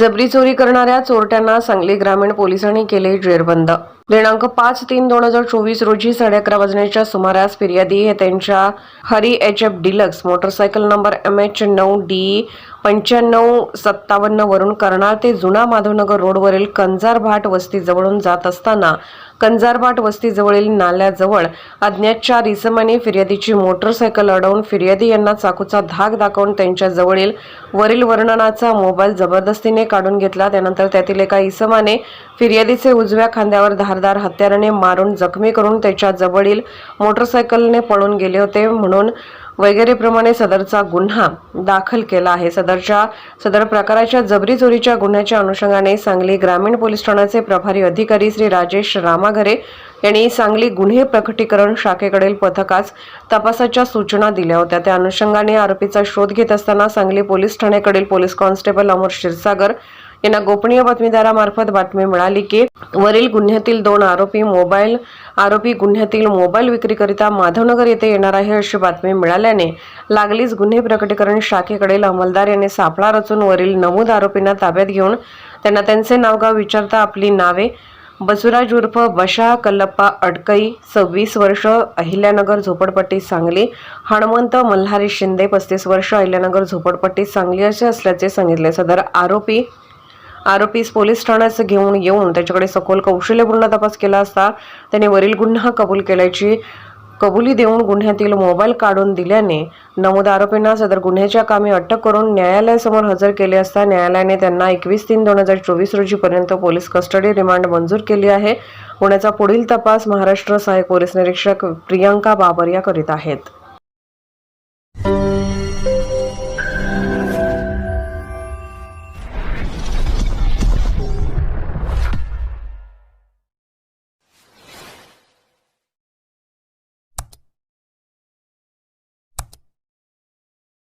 जबरी चोरी करणाऱ्या चोरट्यांना सांगली ग्रामीण पोलिसांनी केले जेरबंद. दिनांक पाच तीन दोन हजार चोवीस रोजी साडे अकरा वाजण्याच्या सुमारास फिर्यादी हे त्यांच्या Hero H F deluxe motorcycle number M H नऊ डी पंच्याण्णव सत्तावन्न वरून कर्नाळ ते जुना माधवनगर रोडवरील कंजारभाट वस्तीजवळून जात असताना कंजारभाट वस्तीजवळील नाल्याजवळ अज्ञात चार इसमाने फिर्यादीची मोटरसायकल अडवून फिर्यादी यांना चाकूचा धाक दाखवून त्यांच्याजवळील वरील वर्णनाचा मोबाईल जबरदस्तीने काढून घेतला. त्यानंतर त्यातील एका इसमाने फिर्यादीचे उजव्या खांद्यावर धारदार हत्याराने मारून जखमी करून त्याच्याजवळील मोटरसायकलने पळून गेले होते. म्हणून वगैरेप्रमाणे सदरचा गुन्हा दाखल केला आहे. सदरच्या सदर प्रकाराच्या जबरी चोरीच्या गुन्ह्याच्या अनुषंगाने सांगली ग्रामीण पोलीस ठाण्याचे प्रभारी अधिकारी श्री राजेश रामाघरे यांनी सांगली गुन्हे प्रकटीकरण शाखेकडील पथकास तपासाच्या सूचना दिल्या होत्या. त्या अनुषंगाने आरोपीचा शोध घेत असताना सांगली पोलीस ठाण्याकडील पोलीस कॉन्स्टेबल अमर क्षीरसागर यांना गोपनीय बातमीदारामार्फत बातमी मिळाली की वरील गुन्ह्यातील दोन आरोपी मोबाईल आरोपी गुन्ह्यातील मोबाईल विक्रीकरिता माधवनगर येथे येणार आहे अशी बातमी मिळाल्याने लागलीच गुन्हे प्रकटीकरण शाखेकडील अंमलदार यांनी सापळा रचून वरील नमूद आरोपींना ताब्यात घेऊन त्यांना त्यांचे नावगाव विचारता आपली नावे बसुराज उर्फ बशा कल्लप्पा अडकई सव्वीस वर्ष अहिल्यानगर झोपडपट्टी सांगली हनुमंत मल्हारी शिंदे पस्तीस वर्ष अहिल्यानगर झोपडपट्टी सांगली असे असल्याचे सांगितले. सदर आरोपी आरोपीस पोलीस ठाण्यास घेऊन येऊन त्याच्याकडे सखोल कौशल्यपूर्ण तपास केला असता त्याने वरील गुन्हा कबूल केल्याची कबुली देऊन गुन्ह्यातील मोबाईल काढून दिल्याने नमूद आरोपींना सदर गुन्ह्याच्या कामी अटक करून न्यायालयासमोर हजर केले असता न्यायालयाने त्यांना एकवीस तीन दोन हजार चोवीस रोजी पर्यंत पोलीस कस्टडी रिमांड मंजूर केली आहे. गुन्ह्याचा पुढील तपास महाराष्ट्र सहाय्यक पोलीस निरीक्षक प्रियांका बाबर या करीत आहेत.